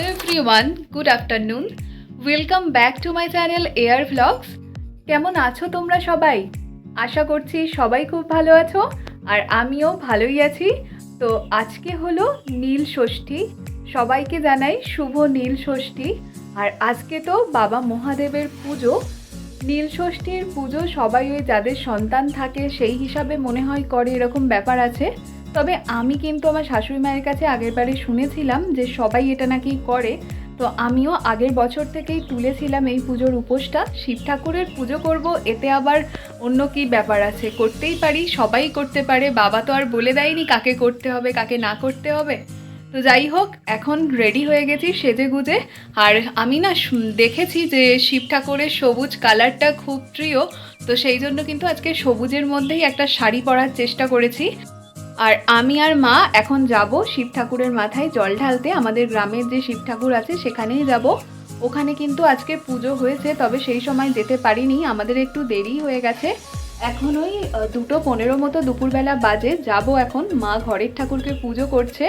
Everyone good afternoon welcome back to my channel air vlogs কেমন আছো তোমরা সবাই? আশা করছি সবাই খুব ভালো আছো, আর আমিও ভালোই আছি। তো আজকে হলো নীল ষষ্ঠী। সবাইকে জানাই শুভ নীল ষষ্ঠী। আর আজকে তো বাবা মহাদেবের পুজো। নীল ষষ্ঠীর পুজো সবাই ওই যাদের সন্তান থাকে সেই হিসাবে মনে হয় করে এরকম ব্যাপার আছে। তবে আমি কিন্তু আমার শাশুড়ি মায়ের কাছে আগের বারে শুনেছিলাম যে সবাই এটা নাকি করে। তো আমিও আগের বছর থেকেই তুলেছিলাম এই পুজোর উপোসটা। শিব ঠাকুরের পুজো করব, এতে আবার অন্য কি ব্যাপার আছে? করতেই পারি, সবাই করতে পারে, বাবা তো আর বলে দেয়নি কাকে করতে হবে, কাকে না করতে হবে। তো যাই হোক, এখন রেডি হয়ে গেছি সেজে গুজে। আর আমি না দেখেছি যে শিব ঠাকুরের সবুজ কালারটা খুব প্রিয়। তো সেই জন্য কিন্তু আজকে সবুজের মধ্যেই একটা শাড়ি পরার চেষ্টা করেছি। আর আমি আর মা এখন যাব শিব ঠাকুরের মাথায় জল ঢালতে। আমাদের গ্রামের যে শিব ঠাকুর আছে সেখানেই যাব। ওখানে কিন্তু আজকে পুজো হয়েছে, তবে সেই সময় যেতে পারিনি। আমাদের একটু দেরি হয়ে গেছে। এখন ওই দুটো পনেরো মতো দুপুরবেলা বাজে। যাব এখন। মা ঘরের ঠাকুরকে পুজো করছে।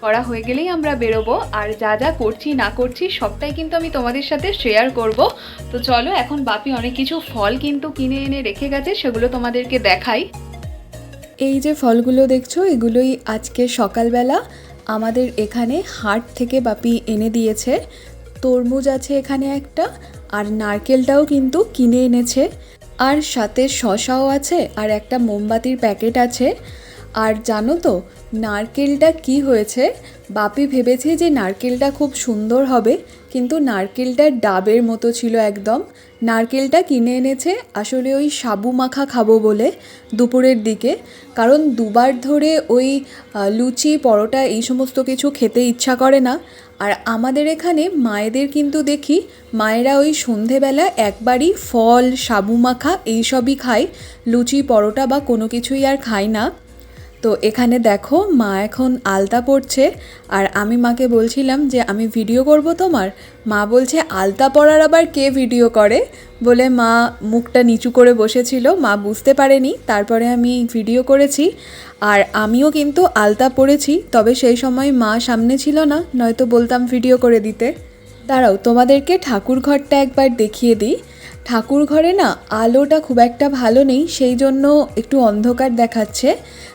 করা হয়ে গেলেই আমরা বেরোবো। আর যা যা করছি না করছি সবটাই কিন্তু আমি তোমাদের সাথে শেয়ার করব। তো চলো, এখন বাপি অনেক কিছু ফল কিন্তু কিনে এনে রেখে গেছে, সেগুলো তোমাদেরকে দেখাই। এই যে ফলগুলো দেখছ, এগুলোই আজকে সকালবেলা আমাদের এখানে হাট থেকে বাপি এনে দিয়েছে। তরমুজ আছে এখানে একটা, আর নারকেলটাও কিন্তু কিনে এনেছে। আর সাথে শশাও আছে, আর একটা মোমবাতির প্যাকেট আছে। আর জানো তো, নারকেলটা কি হয়েছে? বাপি ভেবেছে যে নারকেলটা খুব সুন্দর হবে। কিন্তু নারকেলটা ডাবের মতো ছিল একদম। নারকেলটা কিনে এনেছে আসলে ওই সাবু মাখা খাব বলে দুপুরের দিকে। কারণ দুবার ধরে ওই লুচি, পরোটা এই সমস্ত কিছু খেতে ইচ্ছা করে না। আর আমাদের এখানে মায়েদের কিন্তু দেখি, মায়েরা ওই সন্ধেবেলা একবারই ফল, সাবু মাখা এইসবই খায়। লুচি, পরোটা বা কোনো কিছুই আর খায় না। তো এখানে দেখো মা এখন আলতা পড়ছে আর আমি মাকে বলছিলাম যে, আমি ভিডিও করব তোমার? মা বলছে, আলতা পরার আবার কে ভিডিও করে? বলে মা মুখটা নিচু করে বসেছিল, মা বুঝতে পারেনি, তারপরে আমি ভিডিও করেছি আর আমিও কিন্তু আলতা পরেছি, তবে সেই সময় মা সামনে ছিল না, নয়তো বলতাম ভিডিও করে দিতে। দাঁড়াও, তোমাদেরকে ঠাকুর ঘরটা একবার দেখিয়ে দিই। ঠাকুর ঘরে না আলোটা খুব একটা ভালো নেই, সেই জন্য একটু অন্ধকার দেখাচ্ছে।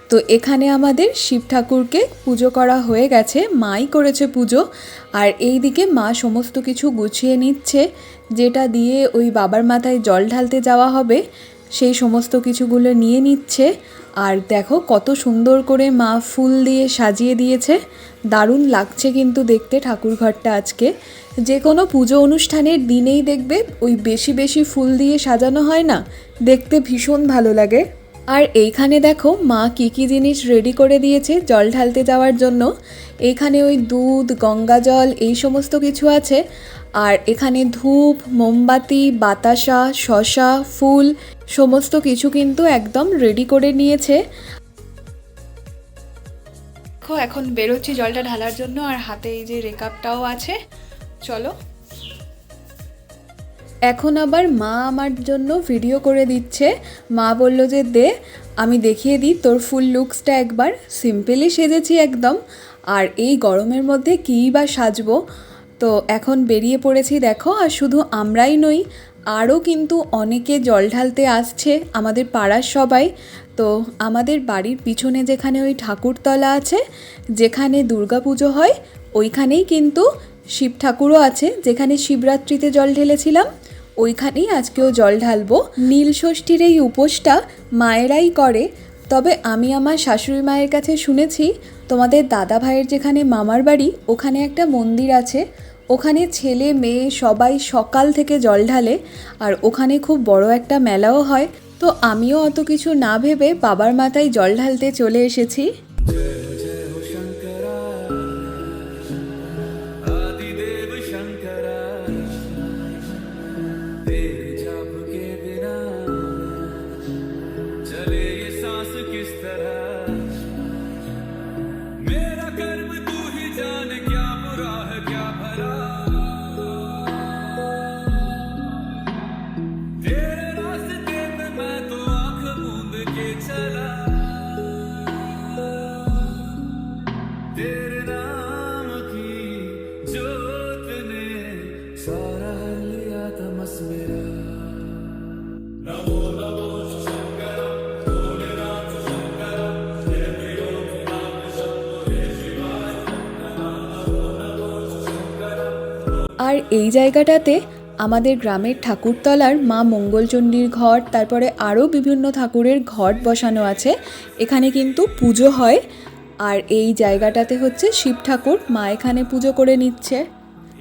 তো এখানে আমাদের শিব ঠাকুরকে পুজো করা হয়ে গেছে, মাই করেছে পুজো। আর এই দিকে মা সমস্ত কিছু গুছিয়ে নিচ্ছে, যেটা দিয়ে ওই বাবার মাথায় জল ঢালতে যাওয়া হবে, সেই সমস্ত কিছুগুলো নিয়ে নিচ্ছে। আর দেখো কত সুন্দর করে মা ফুল দিয়ে সাজিয়ে দিয়েছে। দারুণ লাগছে কিন্তু দেখতে ঠাকুর ঘরটা আজকে। যে কোনো পুজো অনুষ্ঠানের দিনেই দেখবে ওই বেশি বেশি ফুল দিয়ে সাজানো হয় না, দেখতে ভীষণ ভালো লাগে। আর এইখানে দেখো মা কী কী জিনিস রেডি করে দিয়েছে জল ঢালতে যাওয়ার জন্য। এখানে ওই দুধ, গঙ্গা জল, এই সমস্ত কিছু আছে। আর এখানে ধূপ, মোমবাতি, বাতাসা, শশা, ফুল, সমস্ত কিছু কিন্তু একদম রেডি করে নিয়েছে। দেখো, এখন বেরোচ্ছি জলটা ঢালার জন্য, আর হাতে এই যে রেকাপটাও আছে। চলো। এখন আবার মা আমার জন্য ভিডিও করে দিচ্ছে। মা বলল যে, দে, আমি দেখিয়ে দিই তোর ফুল লুকসটা একবার। সিম্পলি সেজেছি একদম। আর এই গরমের মধ্যে কী বা সাজবো? তো এখন বেরিয়ে পড়েছি, দেখো, আর শুধু আমরাই নই আরও কিন্তু অনেকে জল ঢালতে আসছে আমাদের পাড়ার সবাই। তো আমাদের বাড়ির পিছনে যেখানে ওই ঠাকুরতলা আছে, যেখানে দুর্গাপুজো হয়, ওইখানেই কিন্তু শিব ঠাকুরও আছে। যেখানে শিবরাত্রিতে জল ঢেলেছিলাম, ওইখানেই আজকেও জল ঢালবো। নীল ষষ্ঠীর এই উপোসটা মায়েরাই করে। তবে আমি আমার শাশুড়ি মায়ের কাছে শুনেছি, তোমাদের দাদা ভাইয়ের যেখানে মামার বাড়ি, ওখানে একটা মন্দির আছে। ওখানে ছেলে, মেয়ে সবাই সকাল থেকে জল ঢালে আর ওখানে খুব বড় একটা মেলাও হয়। তো আমিও অত কিছু না ভেবে বাবার মাথায় জল ঢালতে চলে এসেছি। আর এই জায়গাটাতে আমাদের গ্রামের ঠাকুরতলার মা মঙ্গলচণ্ডীর ঘর, তারপরে আরও বিভিন্ন ঠাকুরের ঘট বসানো আছে। এখানে কিন্তু পুজো হয়। আর এই জায়গাটাতে হচ্ছে শিব ঠাকুর। মা এখানে পুজো করে নিচ্ছে।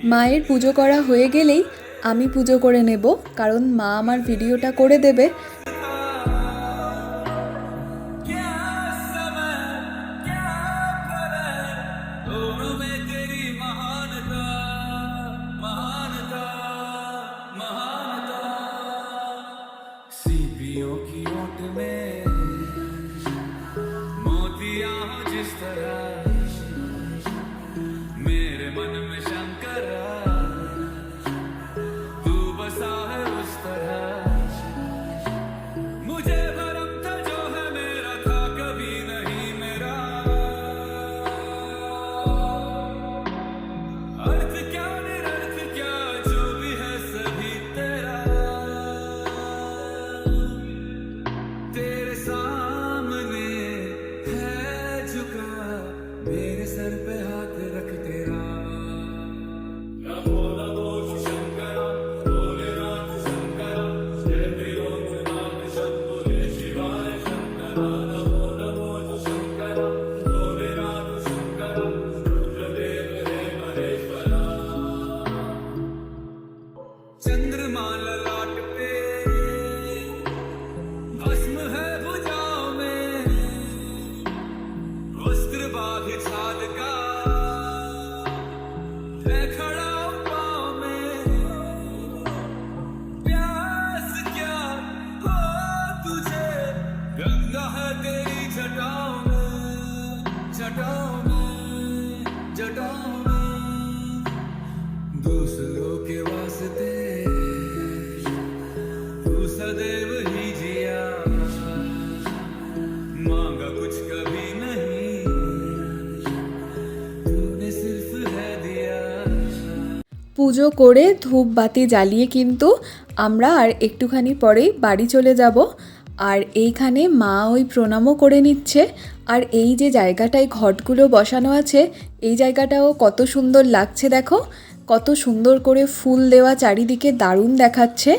মায়ের পুজো করা হয়ে গেলেই আমি পুজো করে নেব। কারণ মা আমার ভিডিওটা করে দেবে। guitar. পুজো করে ধূপ বাতি জ্বালিয়ে কিন্তু আমরা আর একটুখানি পরেই বাড়ি চলে যাব। আর এইখানে মা ওই প্রণামও করে নিচ্ছে। আর এই যে জায়গাটায় ঘটগুলো বসানো আছে, এই জায়গাটাও কত সুন্দর লাগছে দেখো। কত সুন্দর করে ফুল দেওয়া চারিদিকে দারুণ দেখাচ্ছে।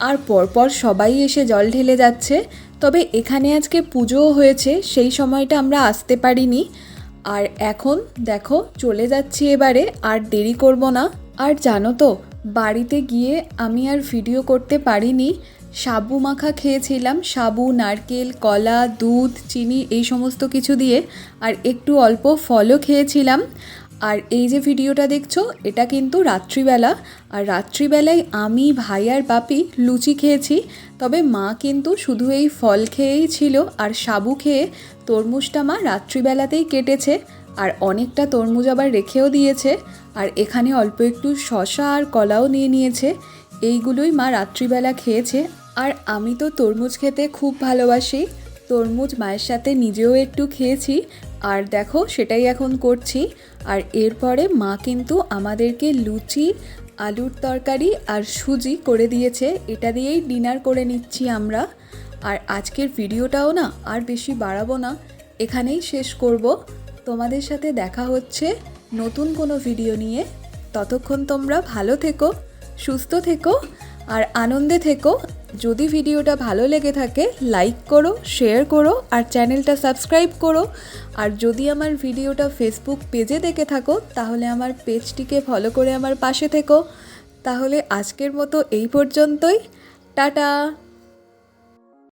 আর পরপর সবাই এসে জল ঢেলে যাচ্ছে। তবে এখানে আজকে পুজোও হয়েছে, সেই সময়টা আমরা আসতে পারিনি। আর এখন দেখো, চলে যাচ্ছি এবারে, আর দেরি করব না। আর জানো তো, বাড়িতে গিয়ে আমি আর ভিডিও করতে পারিনি। সাবু মাখা খেয়েছিলাম, সাবু, নারকেল, কলা, দুধ, চিনি, এই সমস্ত কিছু দিয়ে, আর একটু অল্প ফলও খেয়েছিলাম। আর এই যে ভিডিওটা দেখছ, এটা কিন্তু রাত্রিবেলা। আর রাত্রিবেলায় আমি, ভাই আর বাপি লুচি খেয়েছি, তবে মা কিন্তু শুধু এই ফল খেয়েই ছিল, আর সাবু খেয়ে তরমুজটা মা রাত্রিবেলাতেই কেটেছে। আর অনেকটা তরমুজ আবার রেখেও দিয়েছে। আর এখানে অল্প একটু শশা আর কলাও নিয়ে নিয়েছে। এইগুলোই মা রাত্রিবেলা খেয়েছে। আর আমি তো তরমুজ খেতে খুব ভালোবাসি। তরমুজ মায়ের সাথে নিজেও একটু খেয়েছি। আর দেখো, সেটাই এখন করছি। আর এরপরে মা কিন্তু আমাদেরকে লুচি, আলুর তরকারি আর সুজি করে দিয়েছে। এটা দিয়েই ডিনার করে নিচ্ছি আমরা। আর আজকের ভিডিওটাও না আর বেশি বাড়াবো না। এখানেই শেষ করব। তোমাদের সাথে দেখা হচ্ছে নতুন কোনো ভিডিও নিয়ে। ততক্ষণ তোমরা ভালো থেকো, সুস্থ থেকো, আর আনন্দে থেকো। যদি ভিডিওটা ভালো লেগে থাকে লাইক করো শেয়ার করো, আর চ্যানেলটা সাবস্ক্রাইব করো। আর যদি আমার ভিডিওটা ফেসবুক পেজে দেখে থাকো, তাহলে আমার পেজটিকে ফলো করে আমার পাশে থেকো। তাহলে আজকের মতো এই পর্যন্তই। টাটা!